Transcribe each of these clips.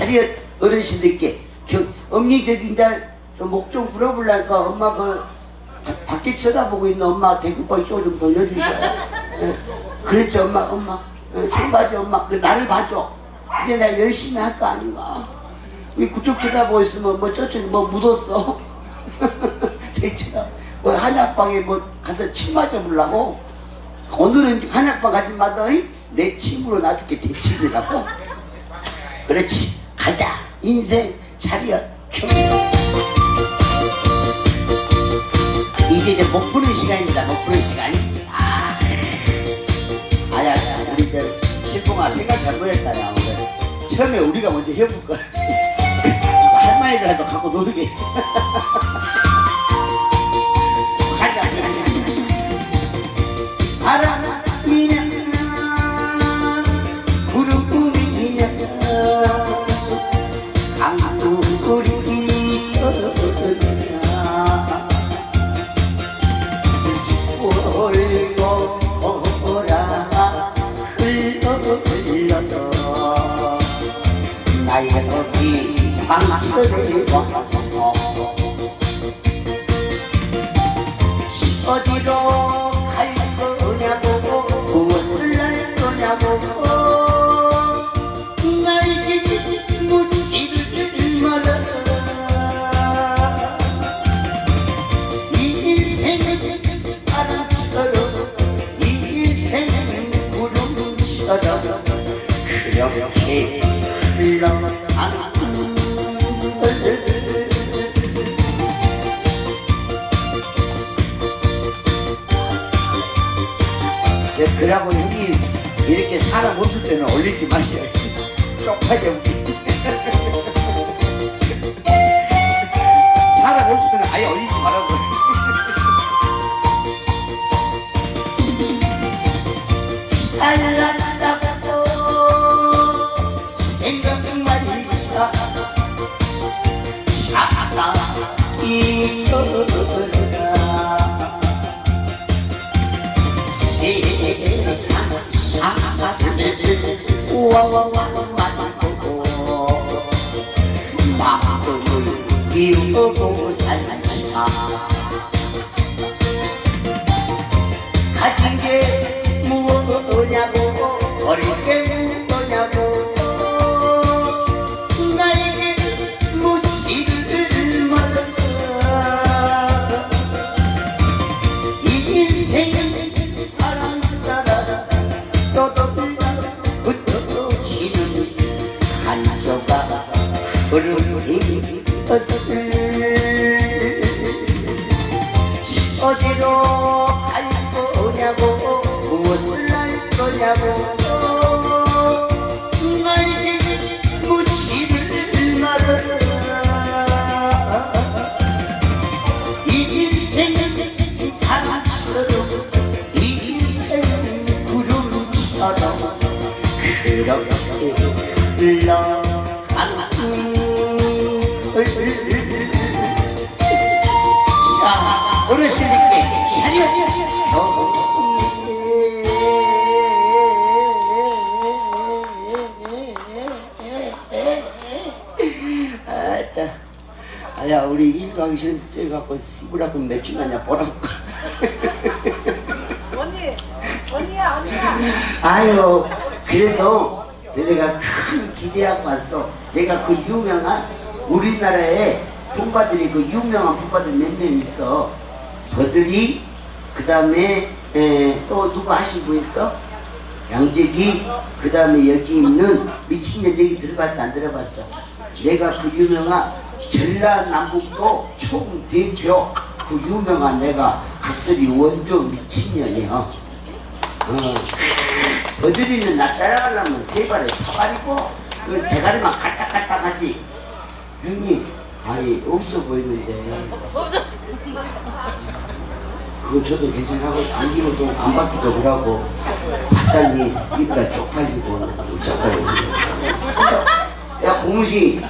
차렷 어르신들께 겨, 엄니 저기 이제 목좀 풀어보려니까 엄마 그 밖에 쳐다보고 있는 엄마 대구벌 쪼좀 돌려주셔. 예. 그렇지 엄마 엄마 예, 청바지 엄마 그래 나를 봐줘. 이제 나 열심히 할 거 아닌가. 왜 그쪽 쳐다보고 있으면 뭐 저쪽 뭐 묻었어. 저기 쳐다 뭐 한약방에 뭐 가서 침 맞아보려고. 오늘은 한약방 가지 마다 내 침으로 놔줄게 대침이라고. 그렇지 가자 인생 차리어 켜. 이제 이제 목 푸는 시간입니다. 목 푸는 시간. 아, 아야, 아야, 우리 저 신봉아 생각 잘못했다 야 오늘. 처음에 우리가 먼저 해볼 걸. 할머니들한테 갖고 놀게. 흘러가는 그러고 형이 이렇게 사람 없을 때는 올리지 마세요. 쪽팔게 마음을 비우고 살자 가진 게 무엇이냐고 어릴 그렇게 흘러가는 자 어르신들께 차려 아야 우리 일도 하기 싫은데 갖고 시부라고 맥주 나냐 보라고 언니, 언니야, 언니야. 아유 그래도 내가 큰 기대하고 왔어 내가 그 유명한 우리나라에 품바들이 그 유명한 품바들 몇 명 있어 그들이 그 다음에 또 누구 하신 분 있어? 양재기 그 다음에 여기 있는 미친년 얘기 들어봤어 안 들어봤어? 내가 그 유명한 전라남북도 총대표 그 유명한 내가 각설이 원조 미친년이야 어. 버들이는 나 따라가려면 세 발에 사발이고 그 대가리만 까딱까딱 하지. 형님 아니 없어 보이는데. 그거 저도 괜찮아고 안기면 또안 받기도 그러고 봤더니 입가 쪽팔리고 쪽팔리고 야 고무신.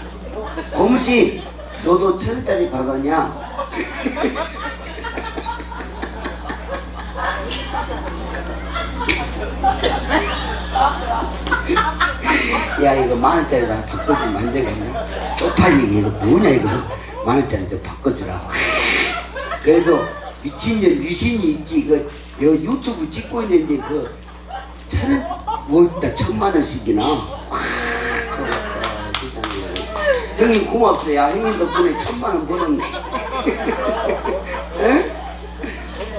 고무신 너도 천 원짜리 받았냐? 야 이거 만 원짜리 다 바꿔주면 안 되겠냐? 쪽팔리게 이거 뭐냐 이거 만 원짜리 좀 바꿔주라. 그래도 미친년 유신이 있지 그여 유튜브 찍고 있는데 그 차는 뭐 있다 천만 원씩이나. 형님 고맙어요. 야, 형님 덕분에 천만 원. 에?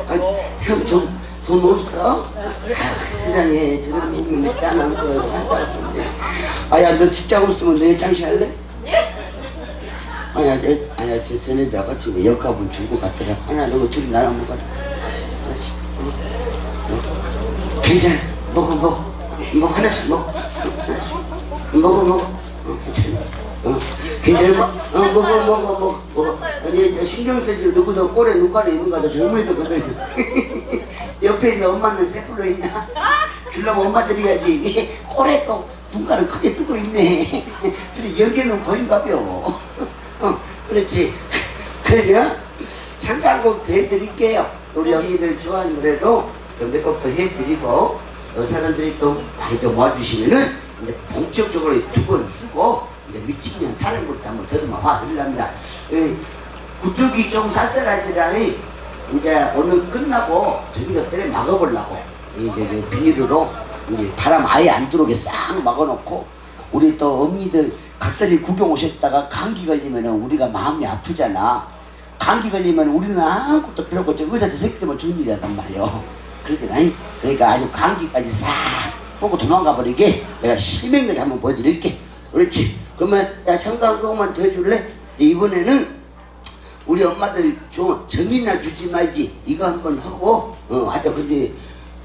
아, 형좀 돈 없어? 아, 세상에 저런 놈이 짠한 거 한다 같은데. 아야 너 직장 없으면 내 장시 할래? 아야 내 아야 저 전에 내가 뭐 역합은 주고 갔더라. 하나 너가 둘이 나랑 먹어라. 하나씩. 어? 어? 괜찮아. 먹어 먹어. 뭐 하나씩 먹어. 하나씩. 먹어 먹어. 어, 괜찮아. 어, 괜찮아. 뭐, 어, 먹어 먹어 먹어 먹어. 아니 신경 쓰지 누구도 꼴에 눈깔이 있는 거다 젊은이도 그래. 옆에 있는 엄마는 새불로 있나? 주려면 엄마 드려야지. 꼴에 또 눈깔을 크게 뜨고 있네. 그래 열개는 보인가벼. 어, 그렇지. 그러면 잠깐 곡도 해드릴게요. 우리 언니들 좋아하는 노래로 몇 곡도 해드리고 어, 사람들이 또 많이 좀 와주시면은 이제 본격적으로 두 번 쓰고 이제 미친년 다른 것도 한번 화 흘랍니다. 예, 그쪽이 좀 쌀쌀하지라니 이제 오늘 끝나고 저기가 때려 막아보려고 이제 그 비닐으로 이제 바람 아예 안 들어오게 싹 막아놓고 우리 또 언니들 각설이 구경 오셨다가 감기 걸리면은 우리가 마음이 아프잖아. 감기 걸리면 우리는 아무것도 필요 없고 저 의사들 새끼들만 주는 일이란 말이요. 그러잖아요. 그러니까 아주 감기까지 싹 보고 도망가 버리게 내가 실명까지 한번 보여드릴게. 그렇지. 그러면 야 잠깐 그것만 더 해줄래? 이번에는 우리 엄마들 좀 정이나 주지 말지 이거 한번 하고 어 하다 근데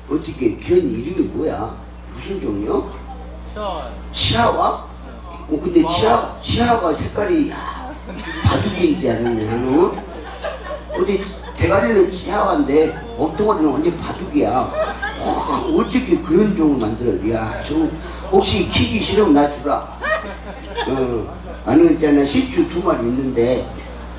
어떻게 견 이름이 뭐야? 무슨 종이요? 치아와? 어 근데 치아 치아가 색깔이 야, 바둑인지 않았네 어? 어디 대가리는 치아와인데 몸뚱아리는 완전 바둑이야 와, 어떻게 그런 종을 만들어 야저 혹시 키기 싫으면 나 주라 어 아니 있잖아 시추 두 마리 있는데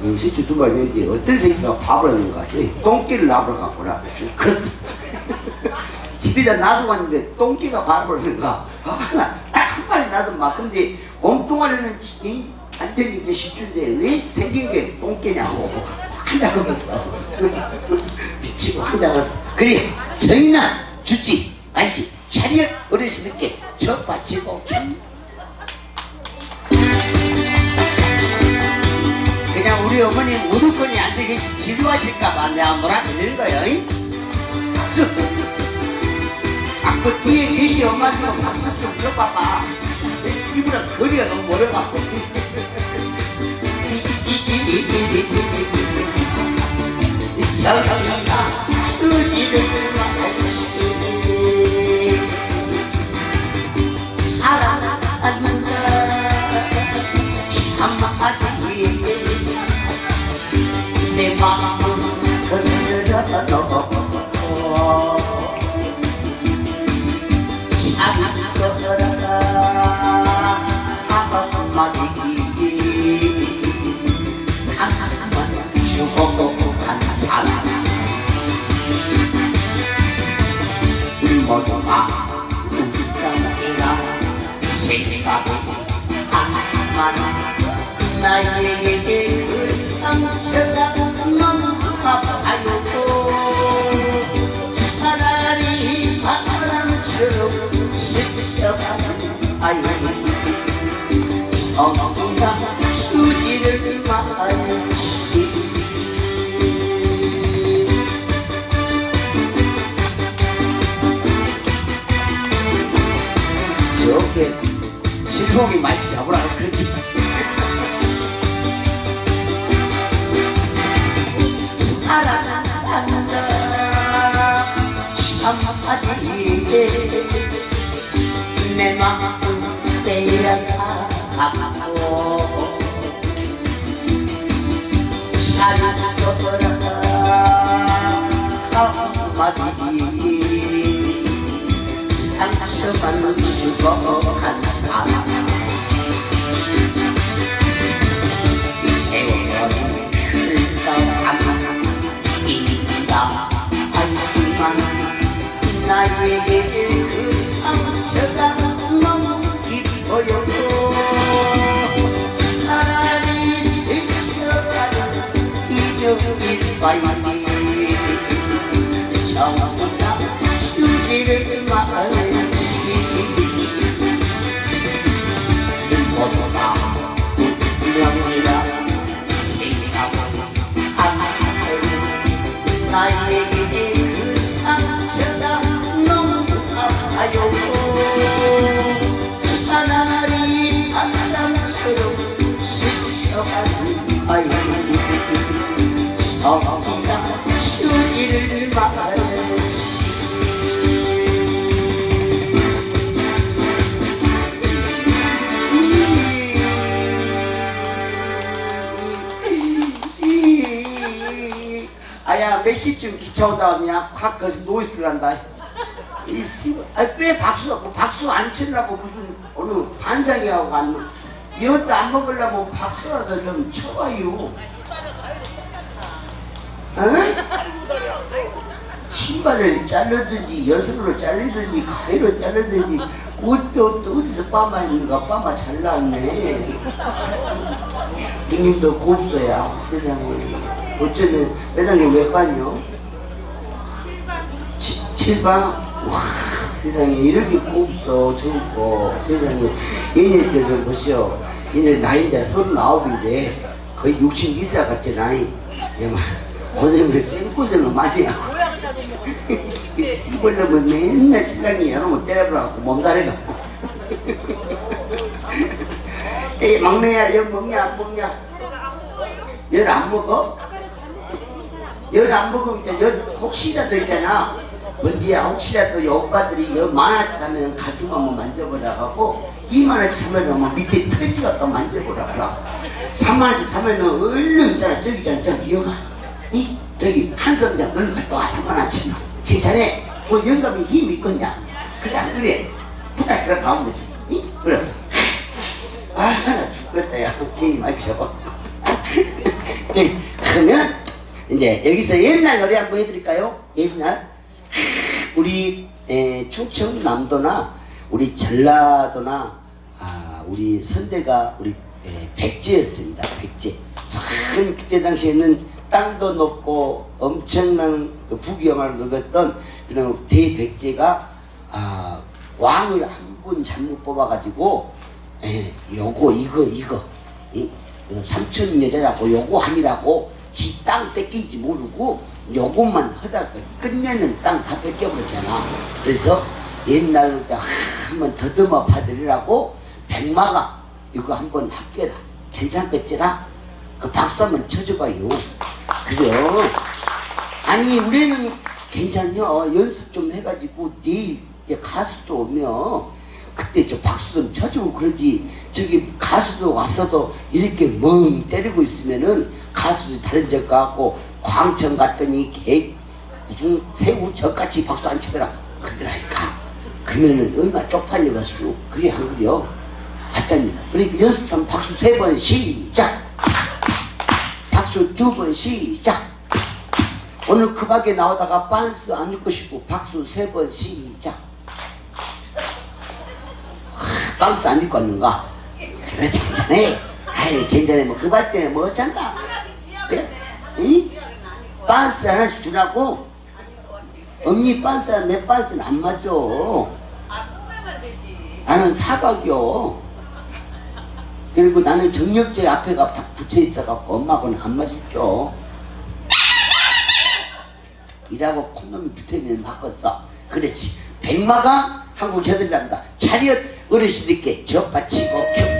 이 시추 두 마리 있는데 어떤 새끼가 밥을 하는 거 같아 똥개를 갖고라. 쭉 컸어 집에다 놔두었는데 똥개가 밥을 하는가? 딱한 마리 놔둔 근데 몸뚱아리는 이 완전히 이게 시추인데 왜 생긴 게 똥개냐고. 환장했어. 미치고 환장했어. 그래 정이나 주지. 알지? 차렷 어르신들께 저 바치고 우리 어머님 우두커니 앉아 계시 지루하실까봐 내가 뭐라 그러는. 잉? 박수. 아, 그 뒤에 계시 엄마 좀 박수 좀. 내 집이랑 거리가 너무 멀어갖고. 저기가 수지를 마치 모두가 웃다가 생각이 하나만 나에게 그 상처가 너무 실목이 많이 잡으라고 그랬지 사랑한다 참하지 내 마음 빼앗아가고 사랑거라 한마디 상처만 주고 vai, vai, vai. 몇 시쯤 기차 온다 하느냐 확 거기서 노이스를 한다. 이 씨, 아왜 박수 없고 박수 안 치느라고 무슨 어느 반상이 하고 안 이것도 안 먹으려면 박수라도 좀 쳐봐요. 어? 신발을 잘르든지 여수로 잘르든지 가위로 잘르든지 어디 어디서 빠마 있는가? 빠마 잘 나왔네. 형님도 곱소야 세상에. 어쩌면 회장님 몇 반이요? 7반? 와 세상에. 이렇게 곱소 젊고 세상에. 얘네들은 보시오. 얘네 나이 이제 39인데 거의 육십 이사 같지 나이. 고생을 생고생을 많이 하고. 이벌려면 맨날 신랑이 여러분 때려버려갖고 몸살해갖고. 에이 막내야 연 먹냐 안 먹냐? 연 안 먹어? 열 안 먹으면 있잖아. 열 혹시라도 있잖아. 먼지야 혹시라도 이 오빠들이 이 만화치 사면 가슴 한번 만져보라고 하고 이 만화치 사면 은 뭐 밑에 털지 갖다 만져보라고 하라. 3만원씩 사면 은 얼른 있잖아. 저기 있잖아. 저기 여가. 이? 저기 한섬장 얼른 갔다 와. 3만원씩. 괜찮아. 뭐 영감이 힘 있겠냐. 그래 안 그래. 부탁해라 가면 되지 이? 그럼 아, 나 죽겠다. 야, 게임 아, 맞춰. 예, 그러면 이제 여기서 옛날 노래 한번 해드릴까요? 옛날 우리 충청남도나 우리 전라도나 아, 우리 선대가 우리 백제였습니다. 백제. 참 그때 당시에는 땅도 높고 엄청난 그 부귀영화를 누렸던 그런 대백제가 아, 왕을 한 분 잘못 뽑아가지고 에, 요거 이거 이거 이, 삼촌 여자라고 요거 아니라고 지 땅 뺏긴지 모르고 요것만 하다가 끝내는 땅 다 뺏겨버렸잖아. 그래서 옛날부터 한번 더듬어 봐드리라고 백마가 이거 한번 합게라. 괜찮겠지라? 그 박수 한번 쳐줘봐요. 그래요. 아니 우리는 괜찮요. 연습 좀 해가지고 내일 가수도 오면 그때 저 박수 좀 쳐주고 그러지 저기 가수도 와서도 이렇게 멍 때리고 있으면은 가수도 다른 적 같고 광천 갔더니 개 무슨 새우 젓같이 박수 안 치더라. 그러더라니까. 그러면은 얼마 쪽팔려가 수. 그게 한 그려 아짜님 우리 연습선 박수 세 번 시작. 박수 두 번 시작. 오늘 그 밖에 나오다가 빤스 안 죽고 싶고 박수 세 번 시작. 빤스 안 입고 왔는가? 그렇지 괜찮아. 아이 괜찮아. 뭐그 밭때문에 뭐 어쩐다. 그래? 이? 빤스 하나씩 주라고? 언니 빤스야 내 빤스는 안 맞죠 나는 사각이요 그리고 나는 정력제 앞에가 딱 붙여 있어갖고 엄마하고는 안 맞을겨 이라고 콘돔이 붙어있는 바꿨어 그렇지 백마가 한국 겨들란다 차렷 어르신들께 접받치고 격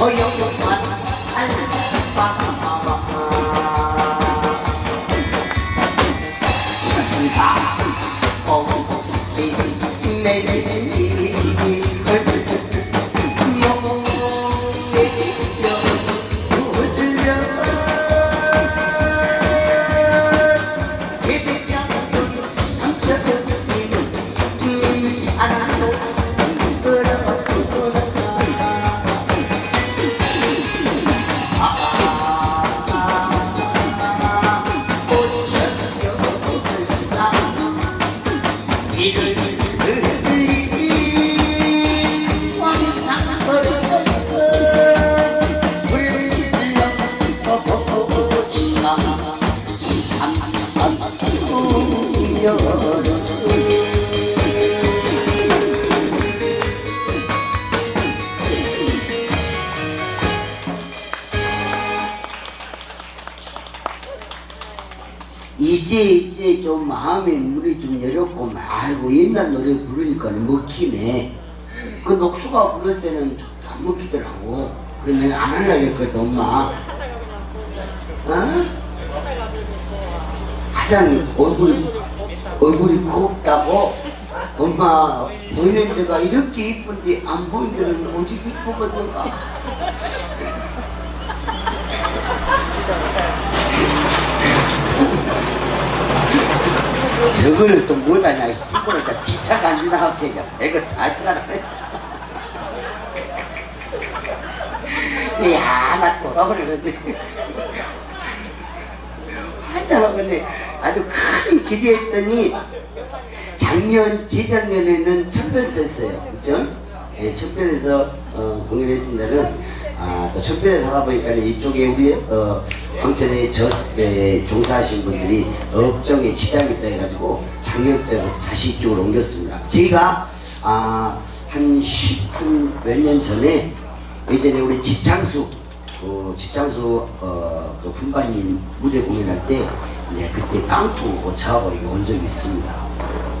어영 이제 이제 좀 마음에 물이 좀 내렸고 아이고 옛날 노래 부르니까 먹히네. 그 녹수가 부를 때는 좀안 먹히더라고. 그러면 안 하려고 했거든 엄마. 어? 화장이 얼굴이 얼굴이 곱다고? 엄마 보이는 데가 이렇게 이쁜데 안 보이는 데는 오직 이쁘거든가? 저거는 또 뭐다냐 시골에다 기차가 안 지나가게 내가 다 지나가네. 야, 나 돌아버리겠네. 하다 근데 아주 큰 기대했더니 작년 재작년에는 천변했어요, 그죠? 예, 천변에서 어, 공연을 했습니다는 아, 또 천변에 살다 보니까 이쪽에 우리 어, 광천에 저 에, 종사하신 분들이 업종에 지장이 있다 해가지고 작년 때부터 다시 이쪽으로 옮겼습니다. 제가 아, 한십몇 년 전에 예전에 우리 지창수 어, 지창수 어, 그 분반님 무대 공연할 때 이제 그때 깡통 저하고 이게 온 적이 있습니다.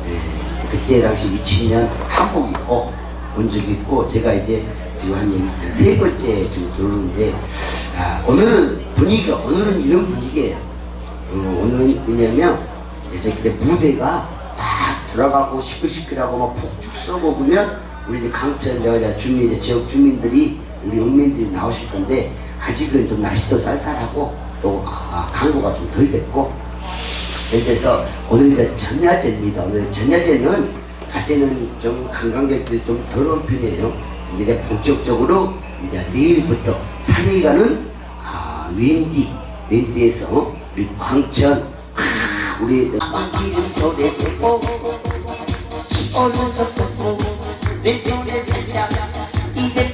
예, 그때 당시 미친년 한복 입고 온 적이 있고 제가 이제 지금 한 세 번째 지금 들어오는데 아, 오늘은 분위기가 오늘은 이런 분위기예요. 어, 오늘은 왜냐면 이제 그때 무대가 막 들어가고 시끌시끌하고 막 폭죽 쏘고 그러면 우리 강천 여자 주민 지역 주민들이 우리 은민들이 나오실 건데 아직은 좀 날씨도 쌀쌀하고 또 아, 강도가 좀 덜 됐고 그래서 오늘 이제 전야제입니다. 오늘 전야제는 낮에는 좀 관광객들이 좀 더러운 편이에요. 이제 본격적으로 이제 내일부터 3일간은 아, 웬디, 웬디에서 우리 광천 아, 우리 기름 소리 듣고 어느서 듣고 내 손에 살짝 이대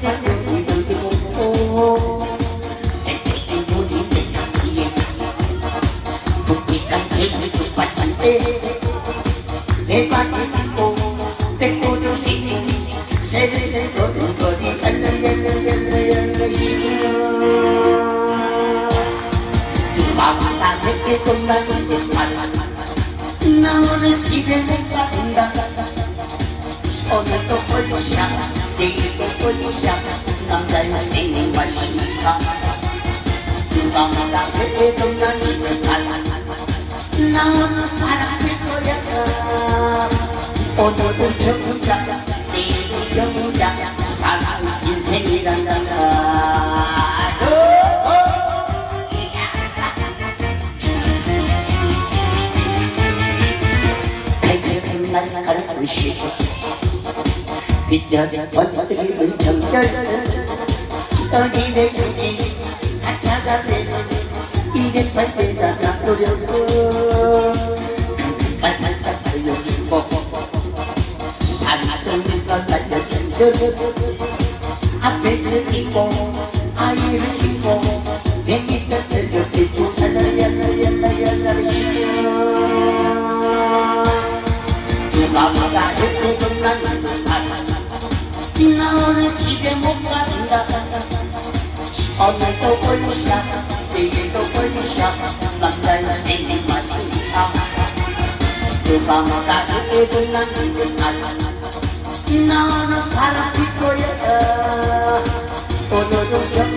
두바바다 내게 끝나는 듯나 오늘 집에 못 간다 오늘도 꼴샷 내일도 꼴샷 남자 인생이 맛있다 두바바다 내게 끝나는 듯나 오늘 바람을 거렸다 오늘도 정자 내일도 정자 사랑 인생이란다 시고 빗자자 번쩍이는 정열 오늘도 벌샤 내일도 벌샤 남자의 생긴 맛이야 그 마마가 했고 나는 나는 바람 피고야 오늘도 정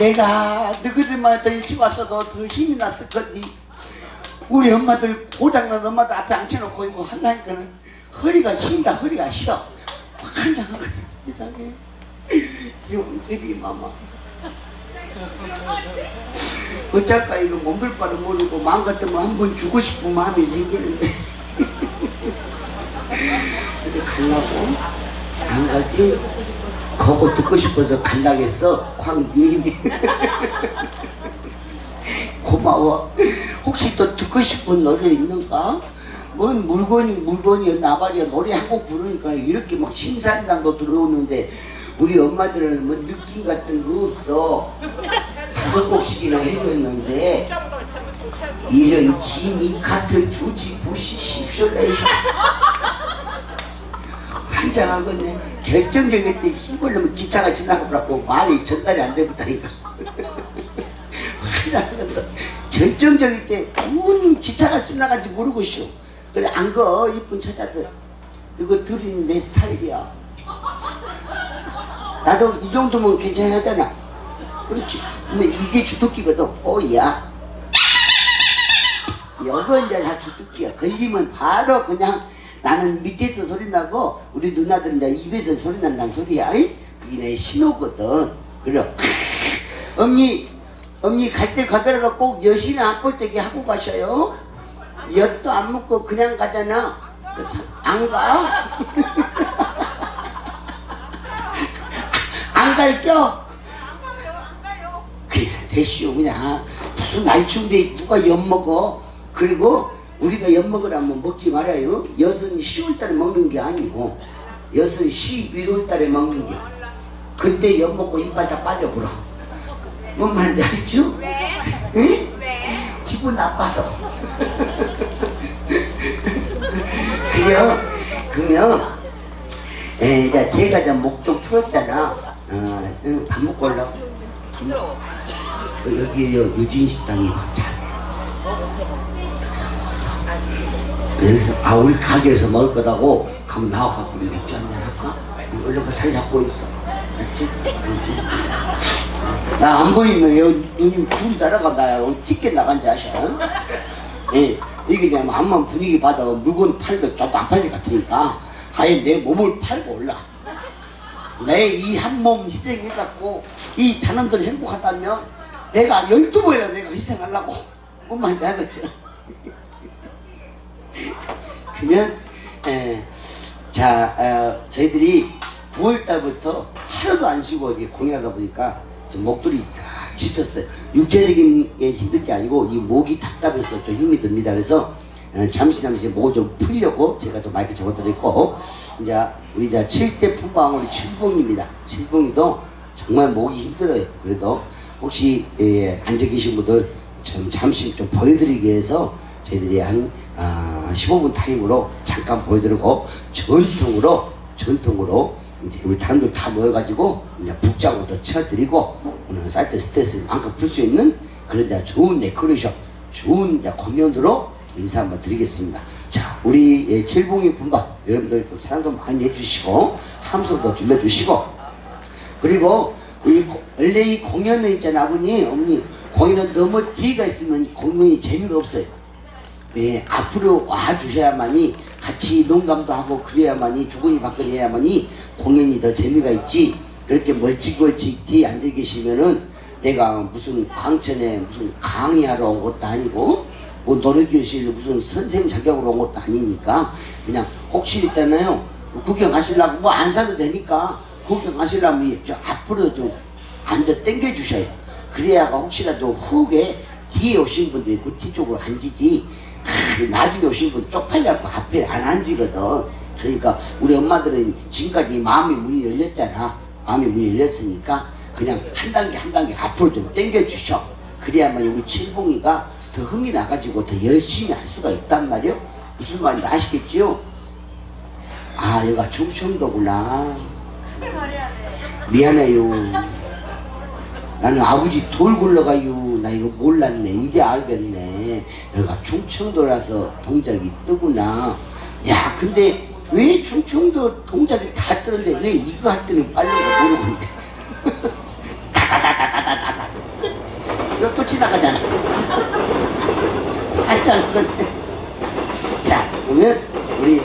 내가 너희들만 더 일찍 왔어도 더 힘이 났을 건데 우리 엄마들 고장난 엄마들 앞에 앉혀놓고 이거 한다니까는 허리가 쉰다 허리가 쉬어. 환장하거든 세상에. 용대리 마마. 어쩔까 이거 몸둘 바를 모르고 마음 같으면 한 번 주고 싶은 마음이 생기는데. 어디 가려고? 안 가지 거고 듣고 싶어서 간다겠어. 광님이. 고마워. 혹시 또 듣고 싶은 노래 있는가? 뭔 물건이 물건이야 나발이야 노래 한 곡 부르니까 이렇게 막 신사임당도 들어오는데 우리 엄마들은 뭐 느낌 같은 거 없어? 다섯 곡씩이나 해줬는데 이런 짐이 같은 조지 십쇼레 결정적일 때 시골로면 기차가 지나가버렸고 말이 전달이 안 되부다니까. 환장해서 결정적일 때문 기차가 지나간지 모르고 쇼. 그래 안거 이쁜 처자들. 이거 들이 내 스타일이야. 나도 이 정도면 괜찮하잖아. 그렇지? 근데 이게 주토끼거든. 오야. 여거 이제 다 주토끼야. 걸리면 바로 그냥 나는 밑에서 소리 나고 우리 누나들은 입에서 소리 난다는 소리야. 이? 그게 내 신호거든. 그래 언니 언니 갈 때 가더라도 꼭 여신을 안 꼴때기 하고 가셔요. 엿도 안 먹고 그냥 가잖아. 안 가? 안 갈겨? 그래 대시오 그냥. 무슨 날추운데 누가 엿 먹어? 그리고 우리가 엿 먹으라면 먹지 말아요. 엿은 10월달에 먹는 게 아니고 엿은 11월달에 먹는 게 그때 엿 먹고 이빨 다 빠져버려. 뭔 말인지 알죠? 응? 기분 나빠서. 그래요? 그러면 에, 제가 이제 목좀 풀었잖아. 어, 응, 밥 먹고 올라고 응? 어, 여기에요 유진 식당이 밥 잘 해 여기서 아 우리 가게에서 먹을 거다고? 가면 나와갖고 맥주 한잔 할까? 응, 얼른 그 자리 잡고 있어. 알지? 나안 보이면 여기 둘이 따라간다 오늘 티켓 나간지 아셔? 예, 이게 그냥 암만 분위기 받아. 물건 팔도 저도 안 팔릴 것 같으니까. 아예 내 몸을 팔고 올라. 내 이 한 몸 희생해갖고 이 단원들 행복하다면 내가 열두 번이나 내가 희생하려고. 뭔 말인지 알겠죠? 그러면 에, 자 어, 저희들이 9월 달부터 하루도 안 쉬고 이렇게 공연하다 보니까 좀 목소리 다 지쳤어요. 육체적인 게 힘들 게 아니고 이 목이 답답해서 좀 힘이 듭니다. 그래서 어, 잠시 잠시 목좀 풀려고 제가 좀 마이크 접어드렸고 이제 우리 이제 7대 품방 우리 칠봉입니다. 칠봉이도 정말 목이 힘들어요. 그래도 혹시 예, 앉아 계신 분들 좀 잠시 좀 보여드리기 위해서 저희들이 한 아, 15분 타임으로 잠깐 보여드리고 전통으로 전통으로 이제 우리 단들 다 모여가지고 이제 북장부터 쳐드리고 오늘 사이트 스트레스를 마음껏 풀수 있는 그런 이제 좋은 데코레이션, 좋은 공연으로 인사 한번 드리겠습니다. 자, 우리 예, 칠봉이 분바 여러분들 좀 사랑도 많이 해주시고 함성도 들려주시고 그리고 우리 고- 원래 이 공연은 있잖아 아버님 어머니 공연은 너무 뒤가 있으면 공연이 재미가 없어요. 네, 앞으로 와 주셔야만이 같이 농담도 하고 그래야만이 주거니 받거니 해야만이 공연이 더 재미가 있지. 그렇게 멀찍멀찍 뒤에 앉아 계시면은 내가 무슨 광천에 무슨 강의하러 온 것도 아니고 뭐 노래교실 무슨 선생님 자격으로 온 것도 아니니까 그냥 혹시 있잖아요. 구경하시려고 뭐 안 사도 되니까 구경하시려면 좀 앞으로 좀 앉아 당겨 주셔요. 그래야가 혹시라도 후에 뒤에 오신 분들이 그 뒤쪽으로 앉지 크, 나중에 오신 분 쪽팔려갖고 앞에 안 앉으거든 그러니까 우리 엄마들은 지금까지 마음의 문이 열렸잖아 마음의 문이 열렸으니까 그냥 한 단계 한 단계 앞으로 좀 당겨 주셔 그래야만 여기 칠봉이가 더 흥이 나가지고 더 열심히 할 수가 있단 말이요 무슨 말인지 아시겠지요? 아 여기가 충청도구나. 미안해요. 나는 아버지 돌 굴러가요. 나 이거 몰랐네. 이제 알겠네. 내가 충청도라서 동작이 뜨구나. 야, 근데 왜 충청도 동작이 다 뜨는데 왜 이거 할 때는 빠른 거 모르겠네. 다다다다다다다. 끝. 이거 또 지나가잖아. 한참 끝. 자, 그러면 우리